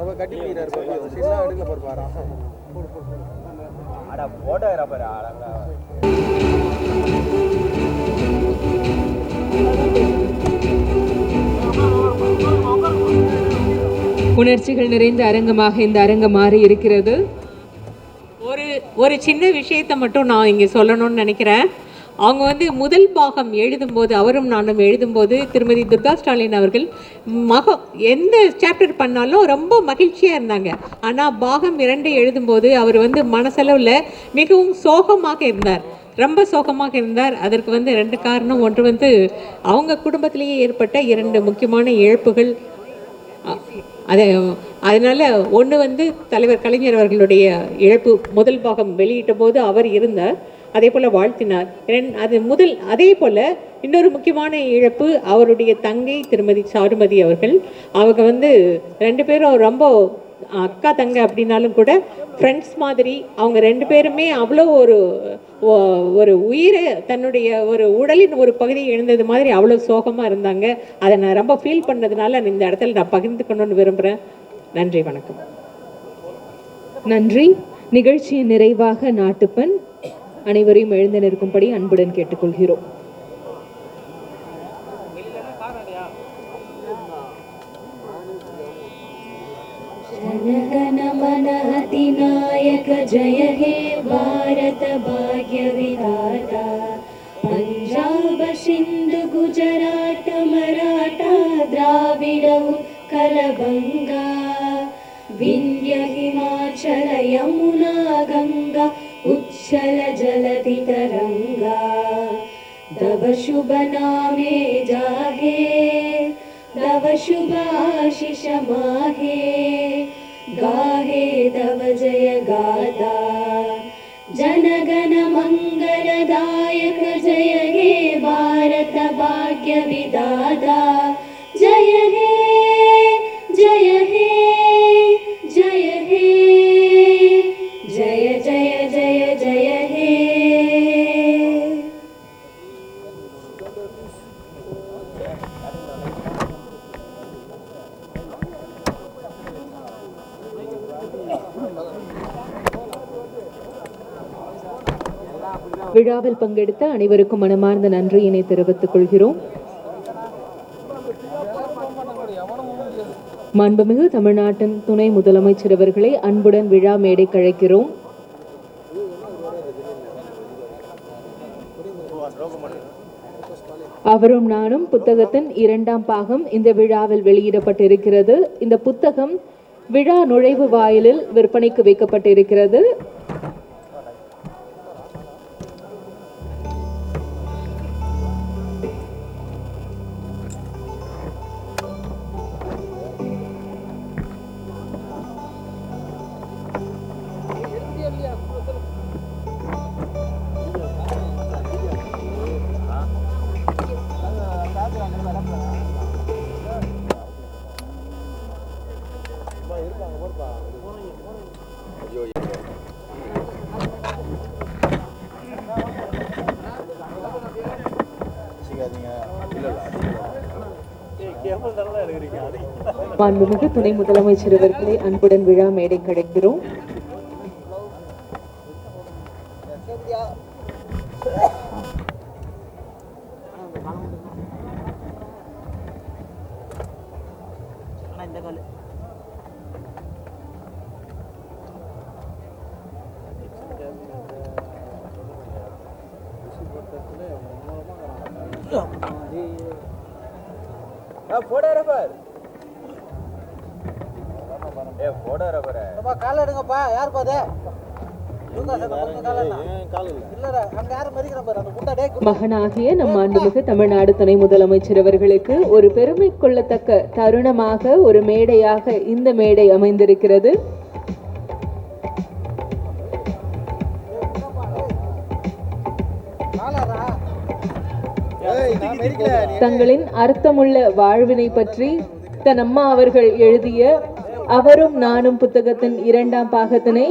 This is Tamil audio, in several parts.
அவ கட்டி போயிடாரு பாரு. சின்ன அடுக்கல பாரு பாரா. அட போட்டோகிராஃபர் அடங்கா உணர்ச்சிகள் நிறைந்த அரங்கமாக இந்த அரங்கம் மாறி இருக்கிறது. ஒரு ஒரு சின்ன விஷயத்தை மட்டும் நான் இங்கே சொல்லணும்னு நினைக்கிறேன். அவங்க வந்து முதல் பாகம் எழுதும்போது அவரும் நானும் எழுதும்போது திருமதி துர்கா ஸ்டாலின் அவர்கள் மகம் எந்த சாப்டர் பண்ணாலும் ரொம்ப மகிழ்ச்சியாக இருந்தாங்க. ஆனால் பாகம் இரண்டை எழுதும்போது அவர் வந்து மனசளவில் மிகவும் சோகமாக இருந்தார். ரொம்ப சோகமாக இருந்தார். அதற்கு வந்து ரெண்டு காரணம். ஒன்று வந்து அவங்க குடும்பத்திலேயே ஏற்பட்ட இரண்டு முக்கியமான இழப்புகள். அ- அது ஒன்று வந்து தலைவர் கலைஞர் அவர்களுடைய இழப்பு முதல் பாகம் வெளியிட்ட போது அவர் இருந்தார். அதே போல் வாழ்த்தினார் அது முதல் அதே போல் இன்னொரு முக்கியமான இழப்பு அவருடைய தங்கை திருமதி சாருமதி அவர்கள். அவங்க வந்து ரெண்டு பேரும் ரொம்ப அக்கா தங்க அப்படின்னாலும் கூட ஃப்ரெண்ட்ஸ் மாதிரி அவங்க ரெண்டு பேருமே அவ்வளோ ஒரு ஒரு உயிரை தன்னுடைய ஒரு உடலின் ஒரு பகுதியை இழந்தது மாதிரி அவ்வளோ சோகமாக இருந்தாங்க. அதை நான் ரொம்ப ஃபீல் பண்ணதுனால இந்த இடத்துல நான் பகிர்ந்துக்கணும்னு விரும்புகிறேன் நன்றி வணக்கம். நன்றி. நிகழ்ச்சியின் நிறைவாக நாட்டுப்பண் அனைவரையும் எழுந்து நிற்கும்படி அன்புடன் கேட்டுக்கொள்கிறோம் जनगण मन अधिनायक जय हे भारत भाग्य विधाता पञ्जाब सिन्धु गुजरात मराठा द्राविड उत्कल गङ्गा विन्ध्य हिमाचल यमुना गङ्गा जल जलति तरङ्गा दव जागे दव शुभाशिषमाहे गाहे दव जय गाता जनगणमङ्गलदायक जय हे भारतभाग्यविदा விழாவில் பங்கெடுத்த அனைவருக்கும் மனமார்ந்த நன்றியினை தெரிவித்துக் கொள்கிறோம். மாண்புமிகு தமிழ்நாட்டின் துணை முதலமைச்சர் அவர்களை அன்புடன் விழா மேடை கழைக்கிறோம் அவரும் நானும் புத்தகத்தின் இரண்டாம் பாகம் இந்த விழாவில் வெளியிடப்பட்டிருக்கிறது. இந்த புத்தகம் விழா நுழைவு வாயிலில் விற்பனைக்கு வைக்கப்பட்டிருக்கிறது. மாண்புமிகு துணை முதலமைச்சர் அவர்களை அன்புடன் விழா மேடை கிடைக்கிறோம். போட்டோகிராஃபர் யாரும் மறிக்கிற பாரு. அந்த குண்டா டே மகனாகிய நம் மாண்புமிகு தமிழ்நாடு துணை முதலமைச்சர் அவர்களுக்கு ஒரு பெருமை கொள்ளத்தக்க தருணமாக ஒரு மேடையாக இந்த மேடை அமைந்திருக்கிறது. தங்களின் அர்த்தமுள்ள வாழ்வினை பற்றி தன் அம்மா அவர்கள் எழுதிய அவரும் நானும் புத்தகத்தின் இரண்டாம் பாகத்தினை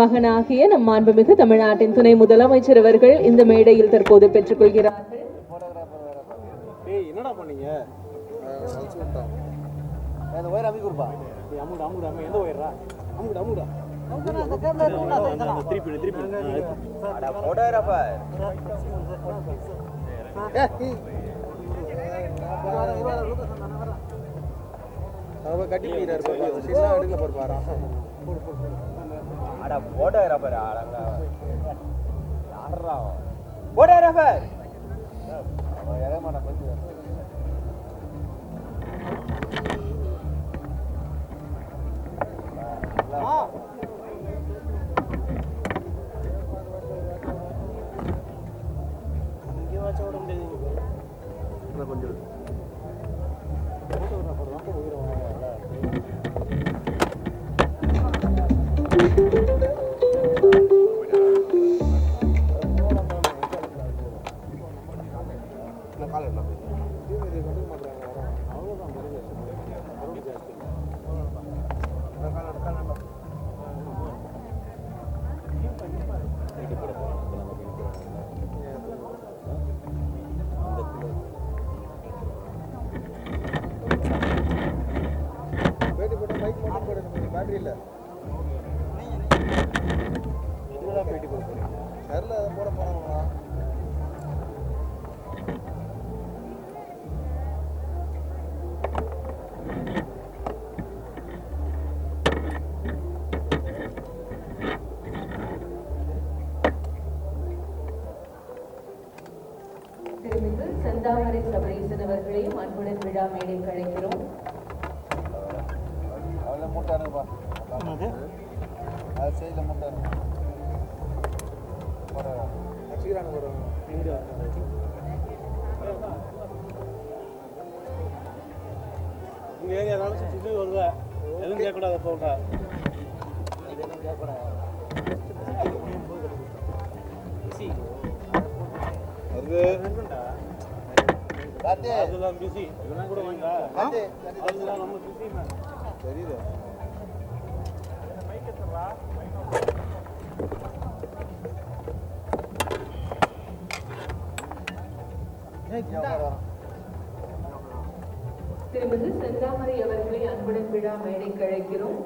மகனாகிய நம் மாண்புமிகு தமிழ்நாட்டின் துணை முதலமைச்சர் அவர்கள் இந்த மேடையில் தற்போது பெற்றுக்கொள்கிறார். ஏய் என்னடா பண்ணீங்க? அந்த ஒயர் அமி கொடுப்பா. அமுடு அமுடு அம்மா எந்த ஒயரா அமுடு அமுடா அந்த கேம்ல இருக்கும்ல திருப்பி. திருப்பி அட போட்டோகிராஃபர் அவ கட்டி போயிடாரு பாரு. சின்ன எடுக்க போற பாரு. அட போட்டோகிராஃபர் அடங்க யாரா போட்டோகிராஃபர் அவன்? இறமான கொஞ்சம் கொஞ்சம் அதை போட திருமிகு செந்தாமரை சபரீசன் அவர்களையும் அன்புடன் விழா மேடைக்கு அழைக்கிறோம் அவள மூட்டானுப்பா அது செய்யல மூட்டானு வச்சுக்கிறாங்க ஒரு வீடியோ இங்கே ஏரியா தான் சுற்றி வருவா. எதுவும் கேட்கக்கூடாது போட்டா எதுவும் கேட்கக்கூடாது அது அதெல்லாம் பிஸி. இதெல்லாம் கூட வாங்க அதெல்லாம் ரொம்ப பிஸி தெரியுது. திருமதி செந்தாமரை அவர்களை அன்புடன் விழா மேடைக்கு அழைக்கிறோம்.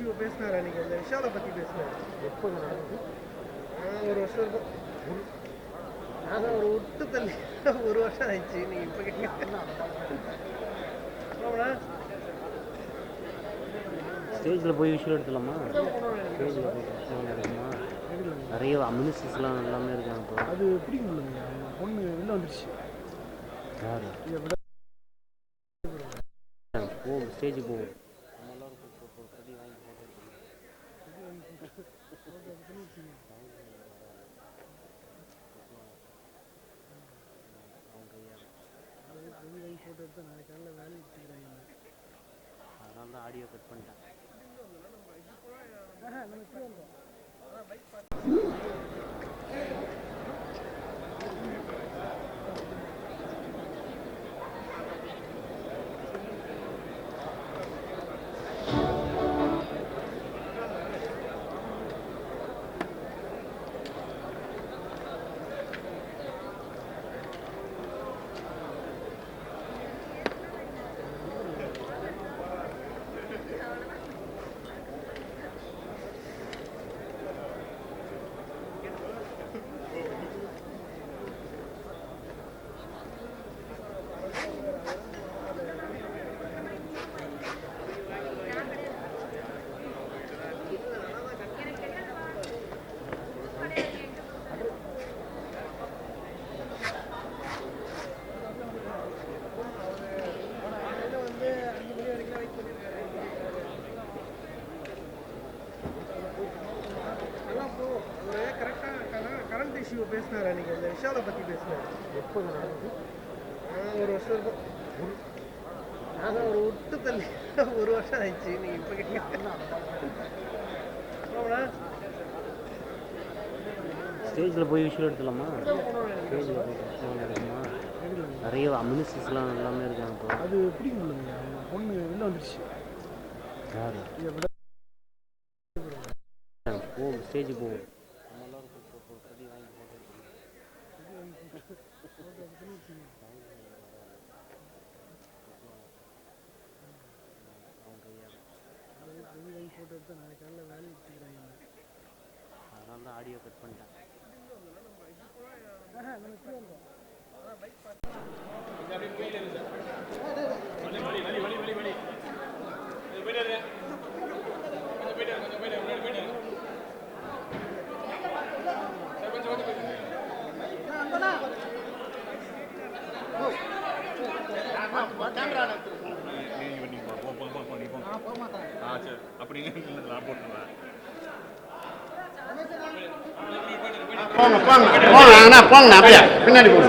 இஷ்யூ பேசினார் அன்றைக்கி அந்த விஷாலை பற்றி பேசினார் எப்போ ஒரு வருஷம் இருக்கும் நாங்கள் ஒரு விட்டு தள்ளி ஒரு வருஷம் ஆயிடுச்சு நீங்கள் இப்போ கேட்க ஆமாண்ணா ஸ்டேஜில் போய் விஷயம் எடுத்துலாமா ஸ்டேஜில் போய் நிறைய மினிஸ்டர்ஸ்லாம் எல்லாமே இருக்காங்க இப்போ அது பிடிக்க முடியலைங்க பொண்ணு வெளில வந்துருச்சு யார் போ ஸ்டேஜ் போ ஃபோட்டோ எடுத்து நாளைக்கு காலையில் வேலைக்கு எடுத்துக்கிறாங்க வீடியோ கட் பண்ணிட்டேன் எல்லாம் போ ஒரு கரெக்டாக கரண்ட் இஷ்யூ பேசினார் அன்றைக்கி அந்த விஷாலை பற்றி பேசினார் எப்போ நடந்தது? நான் ஒரு வருஷம் இருக்கும் நாங்கள் ஒரு விட்டு தள்ளி ஒரு வருஷம் ஆயிடுச்சு. நீங்கள் இப்போ கேட்க ஸ்டேஜில் போய் விஷயம் எடுத்துலாமா ஸ்டேஜில் போய் நிறைய மினிஸ்டர்ஸ்லாம் எல்லாமே இருக்காங்க இப்போ. அது முடியலைங்க பொண்ணு வெளில வந்துருச்சு. யார்? போ ஸ்டேஜ் போ ஃபோட்டோ எடுத்து நாளைக்கு காலையில் வேலைக்கு எடுத்துக்கிறாங்க அதனால தான் ஆடியோ கட் பண்ணிட்டேன் போங்க போங்க போங்க. அண்ணா போங்க அப்படியே பின்னாடி போங்க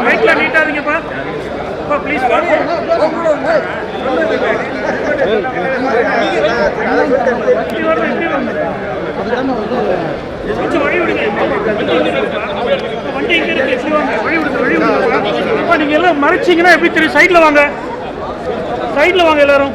வழி விடுங்கப்பா ரைட்ல நீட்டாதீங்கப்பா அப்பா ப்ளீஸ் கொஞ்சம் வழி விடுங்க. வண்டி இங்க இருக்கு. எப்படி வாங்க வழி விடுங்க வழி விடுங்க அப்பா நீங்க எல்லாம் மறைச்சீங்கன்னா எப்படி தெரியும்? சைடுல வாங்க. சைடுல வாங்க எல்லாரும்.